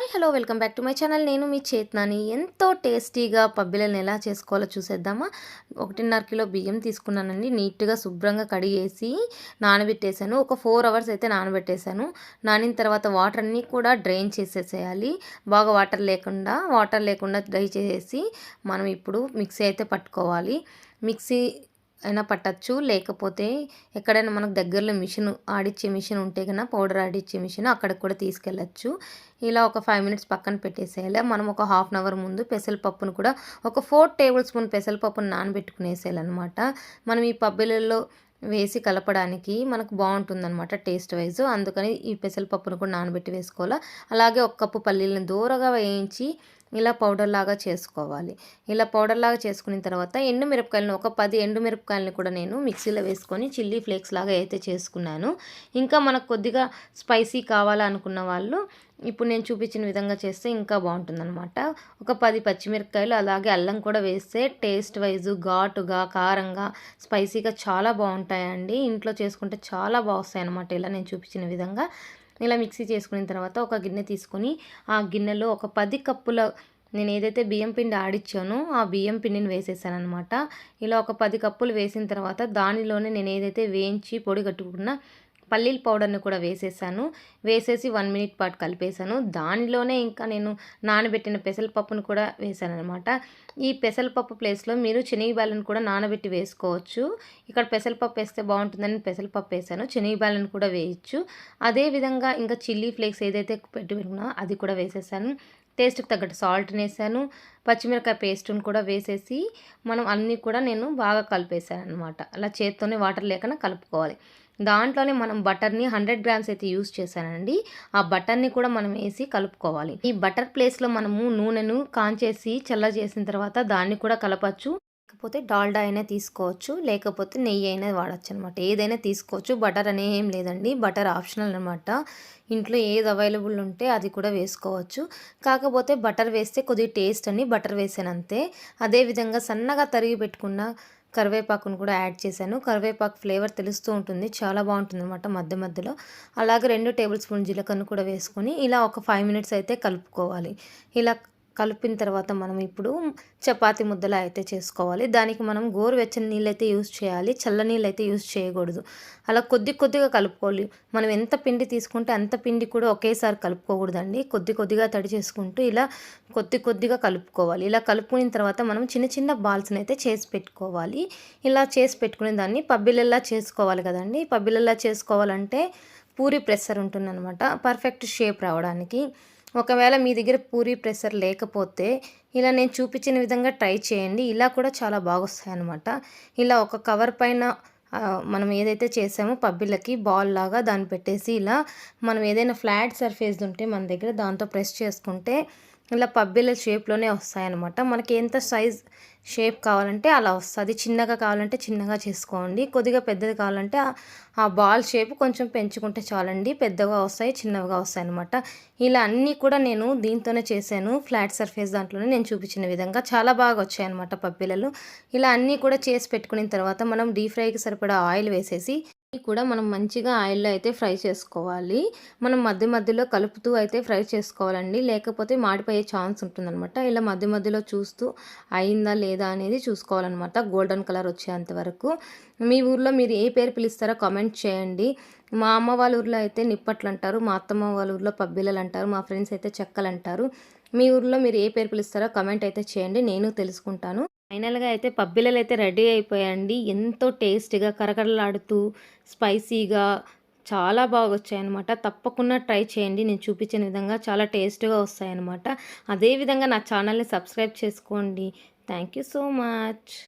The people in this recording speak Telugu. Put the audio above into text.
Hi hello welcome back to my channel. నేను మీ చేతనాని. ఎంతో టేస్టీగా పబ్బిలను ఎలా చేసుకోవాలో చూసేద్దామా? ఒకటిన్నర కిలో బియ్యం తీసుకున్నానండి. నీట్గా శుభ్రంగా కడిగేసి నానబెట్టేశాను. ఒక ఫోర్ అవర్స్ అయితే నానబెట్టేశాను. నానిన తర్వాత వాటర్ అన్నీ కూడా డ్రైన్ చేసేసేయాలి. బాగా వాటర్ లేకుండా వాటర్ లేకుండా డ్రై చేసేసి మనం ఇప్పుడు మిక్సీ అయితే పట్టుకోవాలి. మిక్సీ అయినా పట్టచ్చు. లేకపోతే ఎక్కడైనా మనకు దగ్గరలో మిషన్ ఆడిచ్చే మిషన్ ఉంటే కన్నా పౌడర్ ఆడిచ్చే మిషన్ అక్కడికి కూడా తీసుకెళ్ళచ్చు. ఇలా ఒక ఫైవ్ మినిట్స్ పక్కన పెట్టేసేయాలి. మనం ఒక హాఫ్ అన్ అవర్ ముందు పెసరపప్పును కూడా ఒక ఫోర్ టేబుల్ స్పూన్ పెసరపప్పును నానబెట్టుకునేసేయాలన్నమాట. మనం ఈ పబ్బిలలో వేసి కలపడానికి మనకు బాగుంటుందన్నమాట టేస్ట్ వైజ్. అందుకని ఈ పెసరపప్పును కూడా నానబెట్టి వేసుకోవాలి. అలాగే ఒక కప్పు పల్లీలను దూరగా వేయించి ఇలా పౌడర్ లాగా చేసుకోవాలి. ఇలా పౌడర్ లాగా చేసుకున్న తర్వాత ఎండు మిరపకాయలను ఒక పది ఎండు మిరపకాయలను కూడా నేను మిక్సీలో వేసుకొని చిల్లీ ఫ్లేక్స్ లాగా అయితే చేసుకున్నాను ఇంకా మనకు కొద్దిగా స్పైసీ కావాలనుకున్న వాళ్ళు ఇప్పుడు నేను చూపించిన విధంగా చేస్తే ఇంకా బాగుంటుందన్నమాట. ఒక పది పచ్చిమిరపకాయలు అలాగే అల్లం కూడా వేస్తే టేస్ట్ వైజ్ ఘాటుగా కారంగా స్పైసీగా చాలా బాగుంటాయండి. ఇంట్లో చేసుకుంటే చాలా బాగుస్తాయి అనమాట ఇలా నేను చూపించిన విధంగా ఇలా మిక్సీ చేసుకున్న తర్వాత ఒక గిన్నె తీసుకొని ఆ గిన్నెలో ఒక పది కప్పుల నేను ఏదైతే బియ్యం పిండి ఆడిచ్చానో ఆ బియ్యం పిండిని వేసేసాను అనమాట ఇలా ఒక పది కప్పులు వేసిన తర్వాత దానిలోనే నేను ఏదైతే వేయించి పొడి కట్టుకున్న పల్లీల పౌడర్ని కూడా వేసేసాను. వేసేసి వన్ మినిట్ పాటు కలిపేసాను. దానిలోనే ఇంకా నేను నానబెట్టిన పెసరపప్పును కూడా వేసాను అనమాట ఈ పెసరపప్పు ప్లేస్లో మీరు శనగబాలను కూడా నానబెట్టి వేసుకోవచ్చు. ఇక్కడ పెసరపప్పు వేస్తే బాగుంటుందని పెసరపప్పు వేసాను. శనగబాలను కూడా వేయచ్చు. అదేవిధంగా ఇంకా చిల్లీ ఫ్లేక్స్ ఏదైతే పెట్టి పెట్టుకున్నా అది కూడా వేసేసాను. టేస్ట్కి తగ్గట్టు సాల్ట్ వేసాను పచ్చిమిరకాయ పేస్ట్ని కూడా వేసేసి మనం అన్నీ కూడా నేను బాగా కలిపేసాను అనమాట అలా చేత్తోనే వాటర్ లేకుండా కలుపుకోవాలి. దాంట్లోనే మనం బటర్ని హండ్రెడ్ గ్రామ్స్ అయితే యూస్ చేశానండి. ఆ బటర్ని కూడా మనం వేసి కలుపుకోవాలి. ఈ బటర్ ప్లేస్లో మనము నూనెను కాంచేసి చల్ల చేసిన తర్వాత దాన్ని కూడా కలపచ్చు. లేకపోతే డాల్డా అయినా తీసుకోవచ్చు లేకపోతే నెయ్యి అయినా వాడచ్చు అనమాట ఏదైనా తీసుకోవచ్చు బటర్ అనే ఏం లేదండి బటర్ ఆప్షనల్ అనమాట. ఇంట్లో ఏది అవైలబుల్ ఉంటే అది కూడా వేసుకోవచ్చు. కాకపోతే బటర్ వేస్తే కొద్దిగా టేస్ట్ అని బటర్ వేసానంతే. అదేవిధంగా సన్నగా తరిగి పెట్టుకున్న కరివేపాకును కూడా యాడ్ చేశాను. కరివేపాకు ఫ్లేవర్ తెలుస్తూ ఉంటుంది చాలా బాగుంటుంది అనమాట మధ్య మధ్యలో. అలాగే రెండు టేబుల్ స్పూన్ జీలకర్ర కూడా వేసుకొని ఇలా ఒక ఫైవ్ మినిట్స్ అయితే కలుపుకోవాలి. ఇలా కలిపిన తర్వాత మనం ఇప్పుడు చపాతి ముద్దలా అయితే చేసుకోవాలి. దానికి మనం గోరువెచ్చని నీళ్ళు అయితే యూజ్ చేయాలి. చల్ల నీళ్ళు అయితే యూస్ చేయకూడదు. అలా కొద్ది కొద్దిగా కలుపుకోవాలి. మనం ఎంత పిండి తీసుకుంటే అంత పిండి కూడా ఒకేసారి కలుపుకోకూడదండి. కొద్ది కొద్దిగా తడి చేసుకుంటూ ఇలా కొద్ది కొద్దిగా కలుపుకోవాలి. ఇలా కలుపుకున్న తర్వాత మనం చిన్న చిన్న బాల్స్ని అయితే చేసి పెట్టుకోవాలి. ఇలా చేసి పెట్టుకునే దాన్ని పబ్బిలల్లా చేసుకోవాలి కదండి. పబ్బిలల్లా చేసుకోవాలంటే పూరి ప్రెషర్ ఉంటుందన్నమాట. పర్ఫెక్ట్ షేప్ రావడానికి. ఒకవేళ మీ దగ్గర పూరి ప్రెషర్ లేకపోతే ఇలా నేను చూపించిన విధంగా ట్రై చేయండి. ఇలా కూడా చాలా బాగొస్తాయి అనమాట ఇలా ఒక కవర్ పైన మనం ఏదైతే చేసామో పబ్బిళ్ళకి బాల్ లాగా దాన్ని పెట్టేసి ఇలా మనం ఏదైనా ఫ్లాట్ సర్ఫేస్ ఉంటే మన దగ్గర దాంతో ప్రెస్ చేసుకుంటే ఇలా పబ్బీల షేప్లోనే వస్తాయన్నమాట. మనకి ఎంత సైజ్ షేప్ కావాలంటే అలా వస్తుంది. చిన్నగా కావాలంటే చిన్నగా చేసుకోండి. కొద్దిగా పెద్దది కావాలంటే ఆ బాల్ షేప్ కొంచెం పెంచుకుంటే చాలండి. పెద్దగా వస్తాయి చిన్నగా వస్తాయి అనమాట ఇలా అన్నీ కూడా నేను దీంతోనే చేశాను. ఫ్లాట్ సర్ఫేస్ దాంట్లోనే నేను చూపించిన విధంగా చాలా బాగా వచ్చాయి అనమాట పప్పిలలు ఇలా అన్నీ కూడా చేసి పెట్టుకున్న తర్వాత మనం డీప్ ఫ్రైకి సరిపడా ఆయిల్ వేసేసి కూడా మనం మంచిగా ఆయిల్లో అయితే ఫ్రై చేసుకోవాలి. మనం మధ్య మధ్యలో కలుపుతూ అయితే ఫ్రై చేసుకోవాలండి. లేకపోతే మాడిపోయే ఛాన్స్ ఉంటుందన్నమాట. ఇలా మధ్య మధ్యలో చూస్తూ అయిందా లేదా అనేది చూసుకోవాలన్నమాట. గోల్డెన్ కలర్ వచ్చేంత వరకు. మీ ఊర్లో మీరు ఏ పేరు పిలుస్తారో కామెంట్ చేయండి. మా అమ్మ వాళ్ళ ఊర్లో అయితే నిప్పట్లు అంటారు మా అత్తమ్మ వాళ్ళ ఊర్లో పబ్బిలలు అంటారు మా ఫ్రెండ్స్ అయితే చెక్కలు అంటారు మీ ఊర్లో మీరు ఏ పేరు పిలుస్తారో కమెంట్ అయితే చేయండి. నేను తెలుసుకుంటాను. ఫైనల్గా అయితే పబ్బిలలు అయితే రెడీ అయిపోయాయండి. ఎంతో టేస్టీగా కరకరలాడుతూ స్పైసీగా చాలా బాగా వచ్చాయన్నమాట తప్పకుండా ట్రై చేయండి. నేను చూపించిన విధంగా చాలా టేస్ట్గా వస్తాయన్నమాట. అదేవిధంగా నా ఛానల్ని సబ్స్క్రైబ్ చేసుకోండి. Thank you so much.